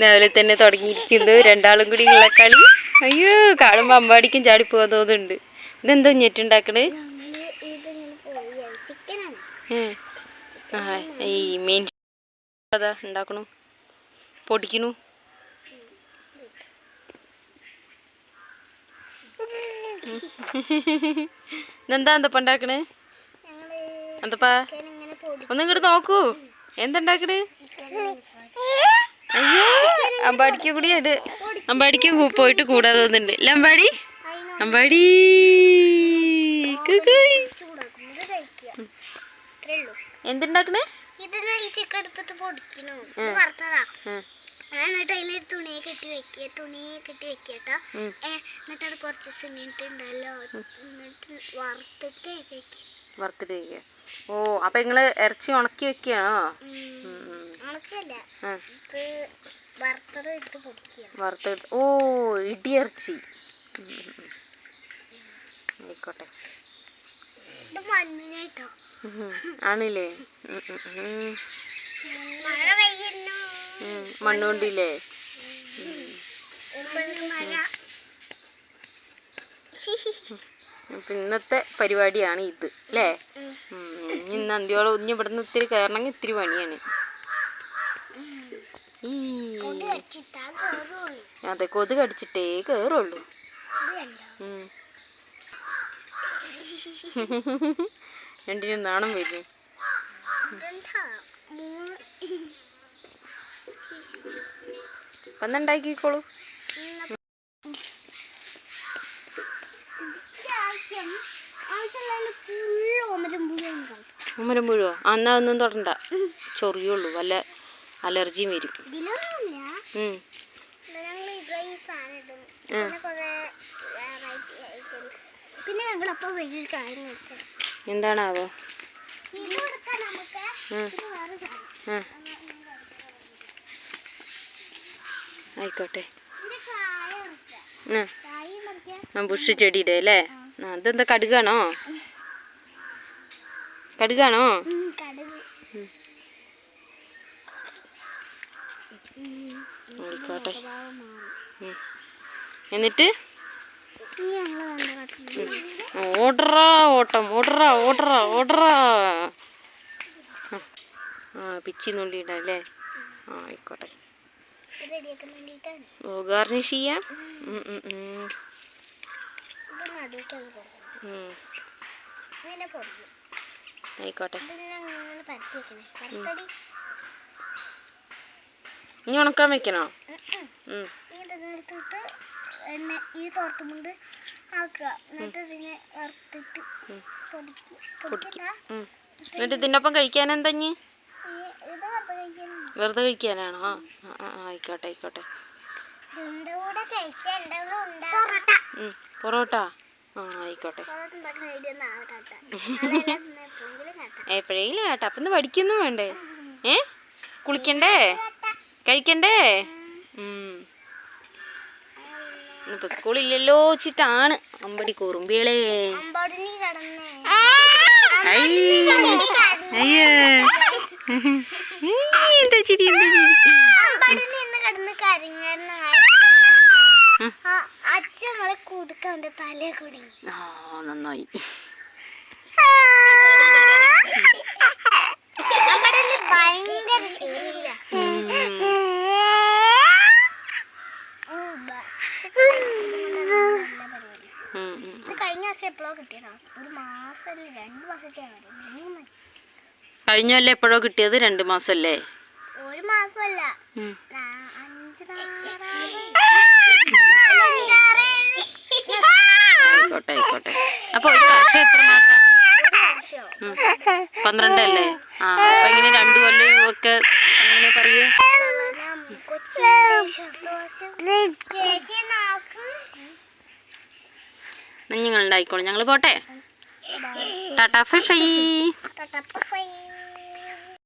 രാവിലെ തന്നെ തുടങ്ങിയിരിക്കുന്നു. രണ്ടാളും കൂടി ഉള്ള കളി. അയ്യോ കാണുമ്പോൾ അമ്പാടിക്കും ചാടിപ്പോകാൻ തോന്നുന്നുണ്ട്. ഇതെന്താ ഞെട്ടുണ്ടാക്കണേ മെയിൻ ഉണ്ടാക്കണു. പൊടിക്കണു. ഇതെന്താ എന്തപ്പ ഉണ്ടാക്കണേ? എന്തപ്പാ ഒന്ന് ഇങ്ങോട്ട് നോക്കൂ. എന്താ ഉണ്ടാക്കണേ? അയ്യോ. അമ്പാടിക്ക് കൂടി ആയിട്ട് അമ്പാടിക്ക് പോയിട്ട് കൂടാതെ തോന്നുന്നുണ്ട് ഇല്ല അമ്പാടി? അമ്പാടി. എന്തുണ്ടാക്കണേ? ഇതിന് ഈ ചിക്കൻ എടുത്തിട്ട് പൊടിക്കണു വറുത്തതാ. എന്നിട്ട് അതിൽ തുണിയെ കെട്ടി വെക്കുക. തുണിയെ കെട്ടി. വെക്കട്ടോ എന്നിട്ട് അത് കുറച്ച് ദിവസം എന്നിട്ട് വറുത്തിട്ട് കഴിക്കും വറുത്തിട്ട് വെക്കുക ഓ അപ്പൊ നിങ്ങൾ ഇറച്ചി ഉണക്കി വെക്കുകയാണോ? ഉം, വറുത്തിട്ട് ഓ ഇടിയിറച്ചി. ആയിക്കോട്ടെ. ആണില്ലേ? മണ്ണുകൊണ്ടില്ലേ? ഇന്നത്തെ പരിപാടിയാണ് ഇത് അല്ലേ ഇന്ന് അന്ത്യോളം ഇനി ഇവിടുന്ന് ഇത്തിരി കയറണമെങ്കിൽ ഇത്തിരി പണിയാണ് ഈ കൊടി കടിച്ചിട്ടാ കയറുള്ളൂ അതെ കൊതുക് കടിച്ചിട്ടേ കേറുള്ളൂ. രണ്ടിനും നാണം വരും വന്നുണ്ടാക്കിക്കോളൂ ഉമ്മരം മുഴുവോ അന്നാ ഒന്നും തൊടണ്ട ചൊറിയുള്ളൂ വല്ല അലർജിയും വരും പിന്നെ വലിയൊരു കാര്യം എടുത്തത് എന്താണാവോ? ആയിക്കോട്ടെ. ബുഷ് ചെടിയുടെ അല്ലേ? അതെന്താ കടുകാണോ? കടുകാണോ? ആയിക്കോട്ടെ. എന്നിട്ട്? ഓടറാ ഓട്ടം ഓടറാ ഓടറാ ഓടറാ. ആ പിച്ചി നുള്ളിയിടാം അല്ലേ? ആ ആയിക്കോട്ടെ. ഓ ഗാർണിഷ് ചെയ്യാം. ഉം, ഇനി ഉണക്കാൻ വെക്കണോ? ഈ തോർത്തുമുണ്ട് ആക്കുക. എന്നിട്ട് ഇതിനെ വറുത്തിട്ട്. എന്നിട്ട് ഇതിനൊപ്പം കഴിക്കാൻ എന്താ ഇനി വെറുതെ വെറുതെ കഴിക്കാനാണോ? ആ ആയിക്കോട്ടെ ആയിക്കോട്ടെ. പൊറോട്ട. ആ ആയിക്കോട്ടെ. എപ്പോഴെങ്കിലും കേട്ടോ അപ്പൊ അപ്പം ഇന്ന് പഠിക്കൊന്നും വേണ്ടേ? ഏ? കുളിക്കണ്ടേ? കഴിക്കണ്ടേ. ഇന്നിപ്പോ സ്കൂളില്ലല്ലോ ചിട്ടാണ് അമ്പടി കുറുമ്പികളെ. എന്താ ചിരി എന്താ ആ നന്നായി. ഭയങ്കര വർഷം ഒരു മാസം രണ്ട് മാസത്തെ മൂന്ന്. കഴിഞ്ഞല്ലേ എപ്പോഴോ കിട്ടിയത്? രണ്ട് മാസല്ലേ? ഒരു മാസമല്ല. ആയിക്കോട്ടെ ആയിക്കോട്ടെ. അപ്പൊ ഒരു വർഷം എത്ര മാസം. പന്ത്രണ്ടല്ലേ? ആ അപ്പൊ ഇങ്ങനെ രണ്ടു കൊല്ലം ഒക്കെ അങ്ങനെ പറയൂ. ഞങ്ങൾ ഉണ്ടായിക്കോളും ഞങ്ങൾ പോട്ടെ? Tata bye bye.